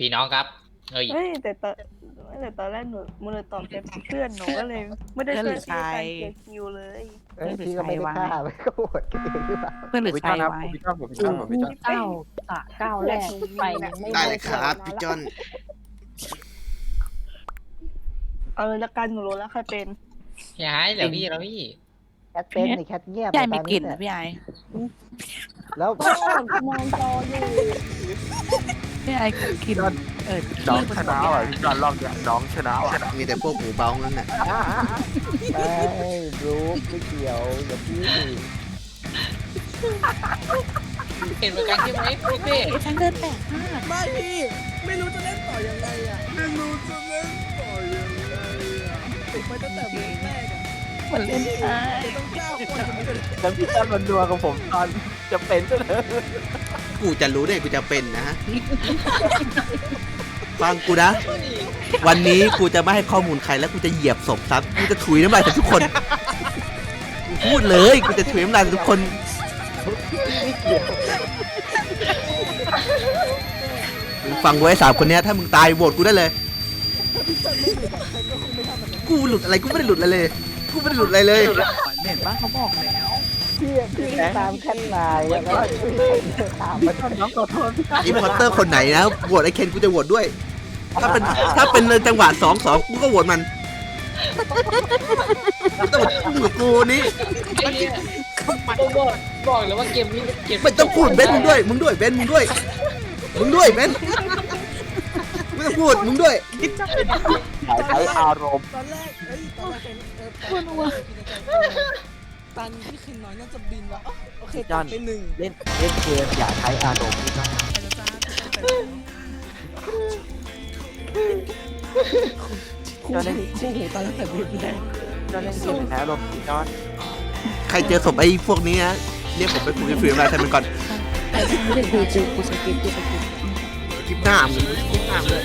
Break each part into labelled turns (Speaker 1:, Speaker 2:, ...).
Speaker 1: พี่น้องครับเฮ้ย
Speaker 2: ไม่แต่ตอนแต่ตอนแรกหนูมูลตอบเป็นเพื่อนหนูก็เลย ไม่ได้เพื่อนารคิวเลย
Speaker 3: เพื่อนไม่ได้ฆ่าไม่ก็โหวตพี่หรือเป
Speaker 4: เพื่อนหรือ
Speaker 5: ผม
Speaker 4: ใครพี่
Speaker 5: จ้อนครับ
Speaker 4: ว้
Speaker 5: ผมพี่จ้อนผมพี่จ้อผมพี่
Speaker 6: เก้าสะเก้าแรกไปยังได้
Speaker 7: เลยครับพี่จอน
Speaker 2: เอาเลยละกันหนูรู้แล้วใครเป็น
Speaker 1: ย่าให้เดี๋พี่เหราพี่
Speaker 3: แคทเป็นไอแคทเงียบ
Speaker 4: ไป
Speaker 3: ต
Speaker 4: มี
Speaker 3: อน
Speaker 4: กล
Speaker 3: น
Speaker 4: นะเนี่ยพี่
Speaker 3: แล้ว
Speaker 6: มองจออยู่
Speaker 4: ไอ้กินเออ
Speaker 5: น้องชนะว่ะดจอนรอบเนี้ยน้องชนะว่ะ
Speaker 7: มีแต่พวกหมูเบ้างั้นแห
Speaker 3: ละไม่รู้ไม่เกี่ยวอย่าพี่
Speaker 1: เห็นเหมือนกันใช่ไหมพี่เต้
Speaker 4: ฉันเดินแปลกมาก
Speaker 8: ไม่พี่ไม่รู้จะเล่นต่อยังไงอะไม่รู้จะเล่นต่อยังไงอะติดไปตั้งแต่เบรกแรกอะ
Speaker 4: มันเล่นได้
Speaker 8: ต้องเจ้าคน
Speaker 5: แล้วพี่ต้นมันดัวกับผมตอนจะเป็นซะเลย
Speaker 7: กูจะรู้ได้กูจะเป็นนะ ฟังกูนะ วันนี้กูจะไม่ให้ข้อมูลใครแล้วกูจะเหยียบศพซับกูจะถุยน้ำลายใส่ทุกคนกูพูดเลยกูจะถุยน้ำลายใส่ทุกคน มึงฟังไว้สาวคนนี้ถ้ามึงตายโหวตกูได้เลย กูหลุดอะไรกูไม่ได้หลุดอะไรเลย กูไม่ได้หลุดอะไรเลย
Speaker 4: เห็นปะเขาบอกแล้ว
Speaker 3: พี่พี่ตามขั้นนแล้วก็ตามมา
Speaker 5: น้องขอโทษอี
Speaker 7: พอตเตอร์คนไหนนะโหวตไอ้เคนกูจะโหวตด้วย ถ้าเป็นถ้าเป็นจังหวะสองสองกูก็โหวตมันต้องโหวตมึง
Speaker 1: กับกูนี่ไหี้ยบอกบอกเลยว่าเกมนี้เกม
Speaker 7: ไม่ต้องพูดเบนมึงด้วย มึงด้วยเบนมึงด้วย มึงด้วยเบนไม่ต้องพูดมึงด้วย
Speaker 5: ใช้อารมณ์
Speaker 8: ตอนแรกเฮ้ยตอนแรกเห็นเออ ตันที่ขึ้นน้อยน่าจะบินแล้วอ๊ะโอเคตัดไปหนึ่ง
Speaker 5: เล่นเล่นเกมอย่าใช้อารมณ์นะครับคู่
Speaker 8: คู่หูตันตั้งแต่บินแรก
Speaker 5: จอนเล่นเกมอย่าใช้อารมณ์จอน
Speaker 7: ใครเจอศพไอ้พวกนี้นะเรียกผมไปคุยกับฟิล์มอะไรแทนมันก่อนแต่
Speaker 4: ไม่ได้ดูจูกูสกิปกูสกิป
Speaker 7: คลิปหน้าจอนคลิปหน้าเลย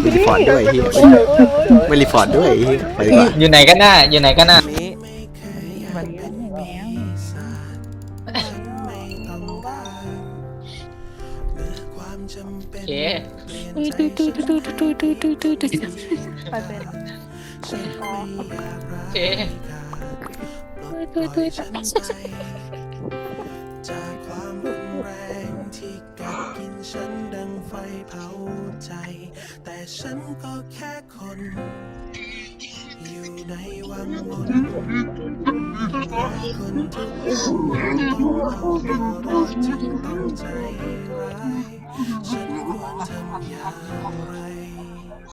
Speaker 4: ไม่
Speaker 7: รีพอร์ตด้วยไอ้เหี้ยไม่รีพอร์ตด้วยไอ้เหี้ยไปดีกว่า
Speaker 9: อยู่ไหนกันน่ะอยู่ไหนกันน่ะ
Speaker 7: นี้
Speaker 9: โอเค
Speaker 2: ไปเป็นคอ
Speaker 9: โอเค
Speaker 10: ฉันก็แค่คน อยู่ในวังวนคนทุกคนต้องเอาตัวรอดจึงต้องใจร้ายฉันควรทำอย่างไร